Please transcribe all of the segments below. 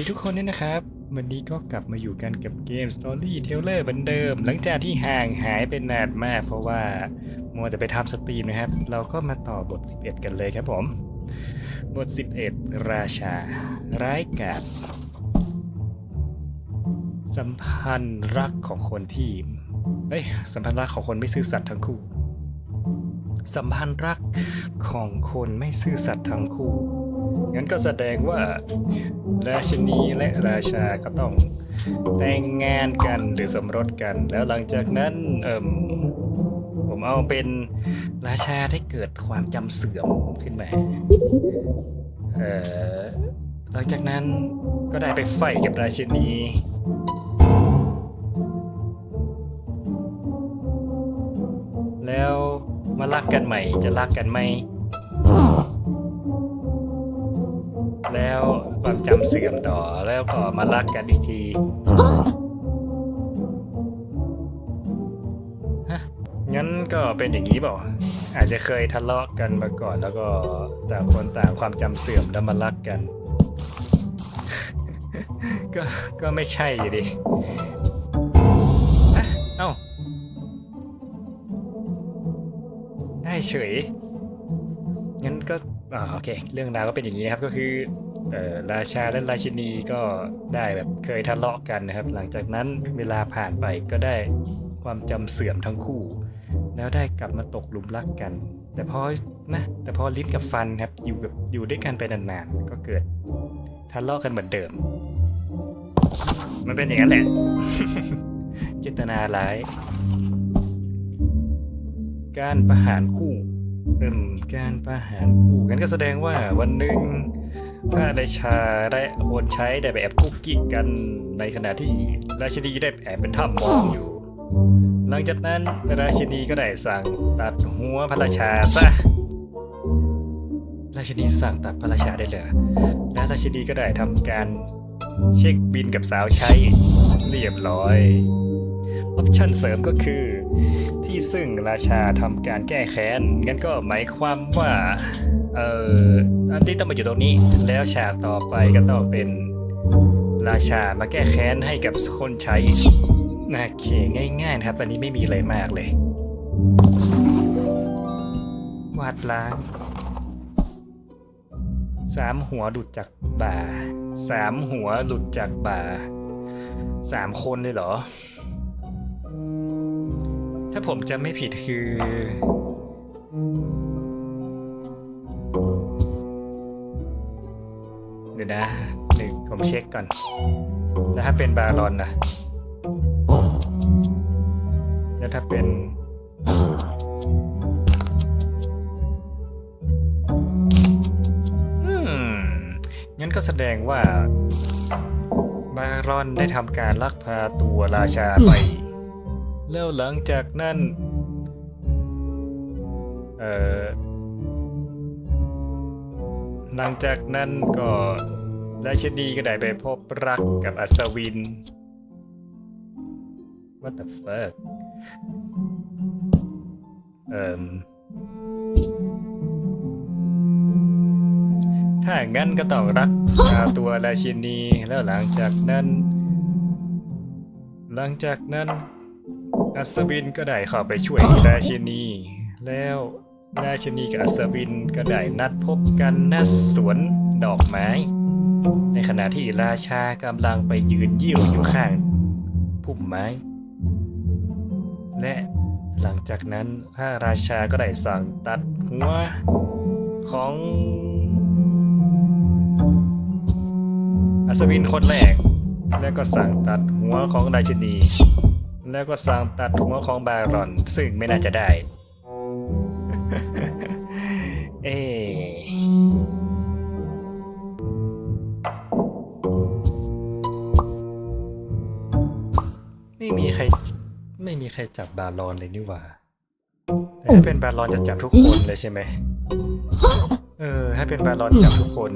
ดีทุกคนด้วยนะครับ วันนี้ก็กลับมาอยู่กันกับเกม Story Teller เหมือนเดิม หลังจากที่ห่างหายไปนานมาก เพราะว่ามัวแต่ไปทำสตรีมนะครับ เราก็มาต่อบท 11 กันเลยครับผม บท 11 ราชา ร้ายกาจสัมพันธ์รักของคนที่เอ้ยสัมพันธ์รักของคนไม่ซื่อสัตย์ทั้งคู่ สัมพันธ์รักของคนไม่ซื่อสัตย์ทั้งคู่ งั้นก็แสดงว่าราชินีและราชาก็ต้องแต่งงานกันหรือสมรสกัน แล้วหลังจากนั้นเอมผมเอาเป็นราชาที่เกิดความจำเสื่อมขึ้นมาเอ่อหลังจากนั้นก็ได้ไปไฟกับราชินีแล้วมารักกันใหม่จะรักกันไหม ความจำเสื่อมต่อแล้วก็มารักกันอีกทีฮะงั้นก็เป็นอย่างนี้เปล่าอาจจะเคยทะเลาะกันมาก่อน แล้วก็ต่างคนต่างความจำเสื่อมแล้วมารักกัน ก็ก็ไม่ใช่อยู่ดิอะเอ้าได้เฉยงั้นก็อ่าโอเค เรื่องราวก็เป็นอย่างนี้นะครับก็คือ เอ่อราชาและราชินีก็ได้แบบเคยทะเลาะกันนะครับ หลังจากนั้นเวลาผ่านไปก็ได้ความจำเสื่อมทั้งคู่ แล้วได้กลับมาตกหลุมรักกัน แต่พอนะแต่พอลิ้นกับฟันครับอยู่กับอยู่ด้วยกันไปนานๆก็เกิดทะเลาะกันเหมือนเดิม มันเป็นอย่างนั้นแหละเจตนาร้าย การประหารคู่เอิ่มการประหารคู่กันก็แสดงว่าวันหนึ่ง พระราชาได้คนใช้ได้ไปแอบกุ๊กกิ๊กกันในขณะที่ราชินีได้แอบเป็นถ้ำมองอยู่ หลังจากนั้นราชินีก็ได้สั่งตัดหัวพระราชาซะราชินีสั่งตัดพระราชาได้เลยและราชินีก็ได้ทำการเช็คบินกับสาวใช้เรียบร้อยออปชั่นเสริมก็คือ ที่ซึ่งราชาทำการแก้แค้นงั้นก็หมายความว่า เออ อันที่ต้องมาอยู่ตรงนี้ แล้วฉากต่อไปก็ต้องเป็นราชามาแก้แค้นให้กับคนใช้นะโอเคง่ายๆนะครับ อันนี้ไม่มีอะไรมากเลย วาดล้างสามหัวหลุดจากบ่าสามหัวหลุดจากบ่าสามคนเลยเหรอ ถ้าผมจำไม่ผิดคือ นะหนึ่งผมเช็คก่อน แล้วถ้าเป็นบารอนนะแล้วถ้าเป็นงั้นก็แสดงว่า บารอนได้ทำการลักพาตัวราชาไป แล้วหลังจากนั้น เอ่อหลังจากนั้นก็ ราชนีก็ได้ไปพบรักกับอัศวิน What the fuck เอ่มถ้างั้นก็ต้องรักพาตัวราชินีแล้วหลังจากนั้น หลังจากนั้น อัศวินก็ได้เข้าไปช่วยราชินี แล้วราชินีกับอัศวินก็ได้นัดพบกันณสวนดอกไม้ ในขณะที่ราชากำลังไปยืนยิ้วอยู่ข้างพุ่มไม้ และหลังจากนั้นพระราชาก็ได้สั่งตัดหัวของอัศวินคนแรก แล้วก็สั่งตัดหัวของราชินี แล้วก็สั่งตัดหัวของบารอน ซึ่งไม่น่าจะได้ เอ๊ ใครจับบารอนเลยนี่หว่าแต่ถ้าเป็นบารอนจะจับทุกคนเลยใช่ไหมเออ ถ้าเป็นบารอนจับทุกคน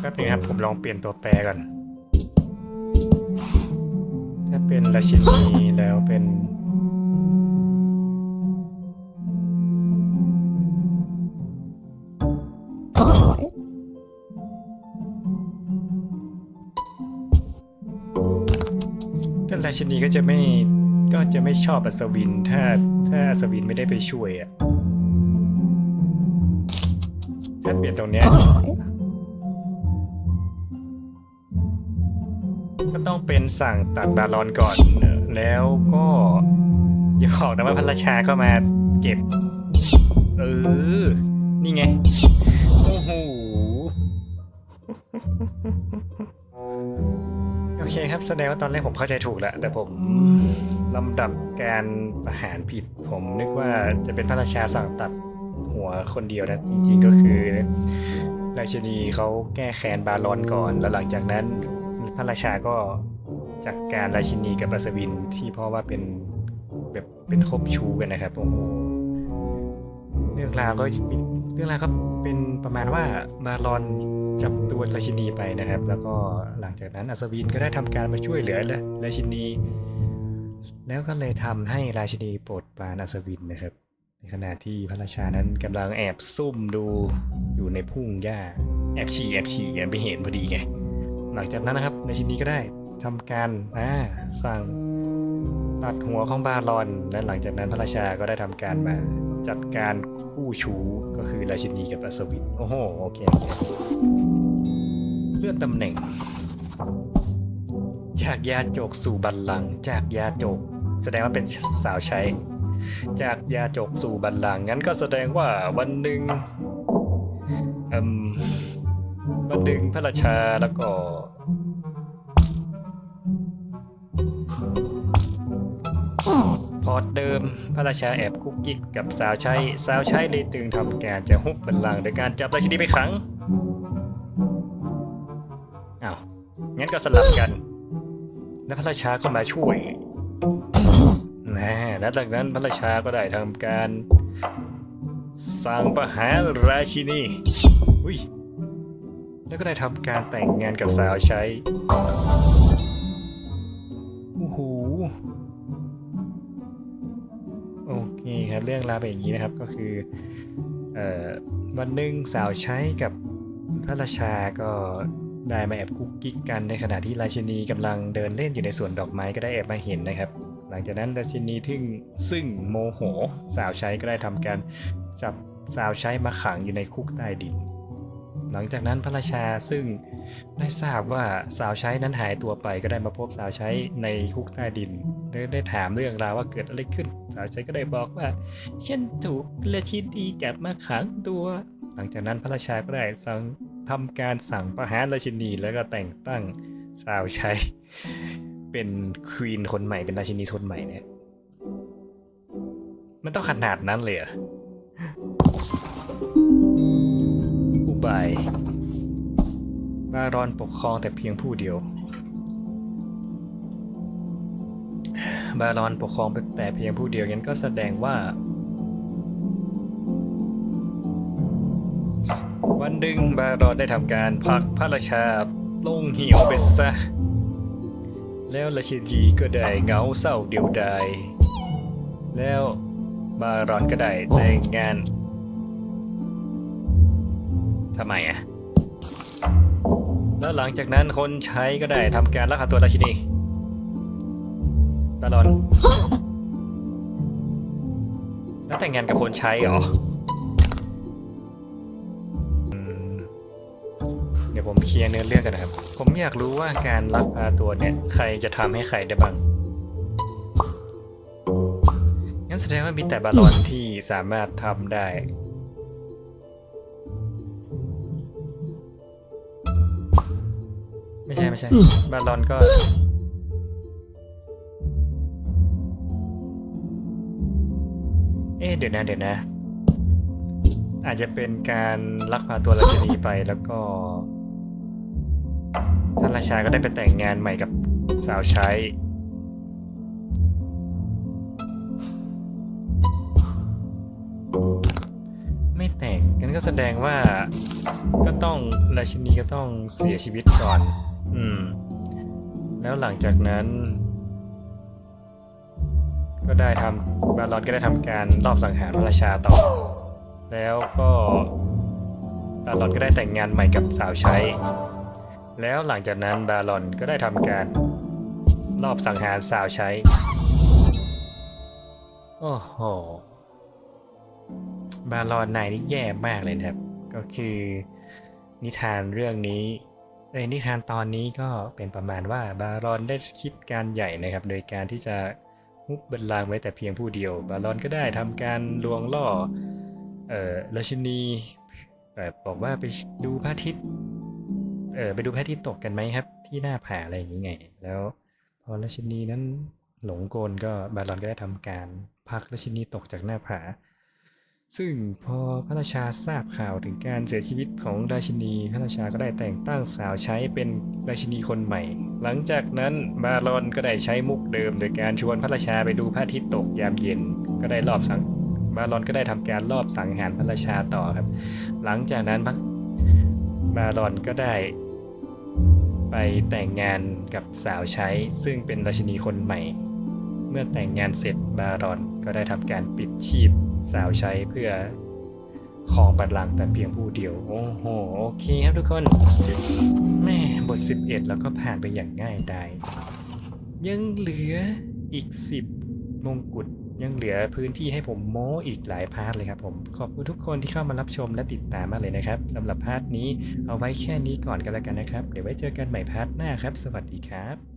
แป๊บนึงครับ ผมลองเปลี่ยนตัวแปรก่อน ถ้าเป็นราชินีแล้วเป็นถ้าราชินีก็จะไม่ก็จะไม่ชอบอัศวิน ถ้าถ้าอัศวินไม่ได้ไปช่วยอะถ้าเปลี่ยนตรงเนี้ย ต้องเป็นสั่งตัดบาลอนก่อนเนอะแล้วก็อย่าบอกนะว่าพระราชาก็มาเก็บ เออ นี่ไง โอ้โห โอเคครับแสดงว่าตอนแรกผมเข้าใจถูกแล้วแต่ผมลำดับการประหารผิด ผมนึกว่าจะเป็นพระราชาสั่งตัดหัวคนเดียวนะ จริงๆก็คือราชินีเขาแก้แค้นบาลอนก่อน แล้วหลังจากนั้น ระราชาก็จัดกการราชินีกับอัศวินที่พราะว่าเป็นแบบเป็นคบชูกันนะครับโอ้โหเรื่องราวก็เรื่องราวก็เป็นประมาณว่าบาลอนจับตัวราชินีไปนะครับ แล้วก็หลังจากนั้นอัศวินก็ได้ทำการมาช่วยเหลือราชินี แล้วก็เลยทำให้ราชินีโปรดปรานอัศวินนะครับ ในขณะที่พระราชานั้นกำลังแอบซุ่มดูอยู่ในพุ่งหญ้าแอบฉี่แอบฉี่ยังไม่เห็นพอดีไง หลังจากนั้นนะครับ ในชิ้นนี้ก็ได้ทำการอ่างตัดหัวของบาลอน และหลังจากนั้นพระราชาก็ได้ทำการมาจัดการคู่ชูก็คือราชินีกับอัศวินโอ้โหโอเคเลื่อนตำแหน่ง จากยาโจกสู่บัลลังจากยาโจก แสดงว่าเป็นสาวใช้ จากยาโจกสู่บัลลังงั้นก็แสดงว่าวันหนึ่งเอืม วันหนึ่งพระราชาแล้วก็ พอร์ตเดิมพระราชาแอบคุกกิ๊กกับสาวใช้สาวใช้เลยตึงทำการจะฮุบบัลลังก์โดยการจับราชินีไปขังอ้าวงั้นก็สลับกันแล้วพระราชาก็มาช่วยนะแล้วจากนั้นพระราชาก็ได้ทำการสั่งประหารราชินีอุ้ย แล้วก็ได้ทำการแต่งงานกับสาวใช้โอ้โหโอเคครับเรื่องราวเป็นอย่างนี้นะครับก็คือเอ่อวันหนึ่งสาวใช้กับพระราชาก็ได้มาแอบกุ๊กกิ๊กกันในขณะที่ราชินีกำลังเดินเล่นอยู่ในสวนดอกไม้ก็ได้แอบมาเห็นนะครับ หลังจากนั้นราชินีทึ่งซึ่งโมโห สาวใช้ก็ได้ทำการจับสาวใช้มาขังอยู่ในคุกใต้ดิน หลังจากนั้นพระราชาซึ่งได้ทราบว่าสาวใช้นั้นหายตัวไปก็ได้มาพบสาวใช้ในคุกใต้ดินได้ได้ถามเรื่องราวว่าเกิดอะไรขึ้น สาวใช้ก็ได้บอกว่าฉันถูกราชินีจับมาขังตัว หลังจากนั้นพระราชาก็ได้สั่งทำการสั่งประหารราชินีแล้วก็แต่งตั้งสาวใช้เป็นควีนคนใหม่เป็นราชินีคนใหม่เนี่ยมันต้องขนาดนั้นเลยออุ บาย บารอนปกครองแต่เพียงผู้เดียว บารอนปกครองแต่เพียงผู้เดียวงั้นก็แสดงว่า วันหนึ่งบารอนได้ทำการพักพระราชาลงเหี่ยวไปซะ แล้วราชินีก็ได้เหงาเศร้าเดียวดาย แล้วบารอนก็ได้แต่งงาน ทำไมอะ แล้วหลังจากนั้นคนใช้ก็ได้ทำการลักพาตัวราชินีบาลอน แล้วแต่งงานกับคนใช้เหรออืมเดี๋ยวผมเคลียร์เนื้อเรื่องกันนะครับ ผมอยากรู้ว่าการลักพาตัวเนี่ย ใครจะทำให้ใครได้บ้าง งั้นแสดงว่ามีแต่บาลอนที่สามารถทำได้ ไม่ใช่ไม่ใช่ บาลอนก็ เอ๊ะเดี๋ยวนะเดี๋ยวนะ อาจจะเป็นการลักพาตัวราชินีไปแล้วก็ท่านราชาก็ได้ไปแต่งงานใหม่กับสาวใช้ ไม่แต่งกันก็ก็แสดงว่าก็ต้องราชินีก็ต้องเสียชีวิตก่อน อืม แล้วหลังจากนั้น ก็ได้ทำบาลอนก็ได้ทำการลอบสังหารพระราชาต่อ แล้วก็บาลอนก็ได้แต่งงานใหม่กับสาวใช้ แล้วหลังจากนั้นบาลอนก็ได้ทำการลอบสังหารสาวใช้ โอ้โห บาลอนนายนี่แย่มากเลยครับ ก็คือนิทานเรื่องนี้ เอ้ยนิทานตอนนี้ก็เป็นประมาณว่าบาลอนได้คิดการใหญ่นะครับ โดยการที่จะฮุบบัลลังไว้แต่เพียงผู้เดียว บาลอนก็ได้ทำการลวงล่อเอ่อราชินีบอกว่าไปดูพระอาทิตย์เออไปดูพระอาทิตย์ตกกันไหมครับ ที่หน้าผาอะไรอย่างนี้ไง แล้วพอราชินีนั้นหลงกลก็บาลอนก็ได้ทำการพักราชินีตกจากหน้าผา ซึ่งพอพระราชาทราบข่าวถึงการเสียชีวิตของราชินี พระราชาก็ได้แต่งตั้งสาวใช้เป็นราชินีคนใหม่ หลังจากนั้นบาลอนก็ได้ใช้มุกเดิม โดยการชวนพระราชาไปดูพระอาทิตย์ตกยามเย็น ก็ได้รอบสังบาลอนก็ได้ทำการรอบสังหารพระราชาต่อครับ หลังจากนั้นบาลอนก็ได้ไปแต่งงานกับสาวใช้ ซึ่งเป็นราชินีคนใหม่ เมื่อแต่งงานเสร็จบารอนก็ได้ทำการปิดชีพ สาวใช้เพื่อครองบัลลังก์แต่เพียงผู้เดียว โอ้โห โอเคครับทุกคนแม่บท 11 แล้วก็ผ่านไปอย่างง่ายดายยังเหลืออีก 10 มงกุฎยังเหลือพื้นที่ให้ผมโม้อีกหลายพาร์ทเลยครับผมขอบคุณทุกคนที่เข้ามารับชมและติดตามมากเลยนะครับสำหรับพาร์ทนี้เอาไว้แค่นี้ก่อนกันแล้วกันนะครับ เดี๋ยวไว้เจอกันใหม่พาร์ทหน้าครับ สวัสดีครับ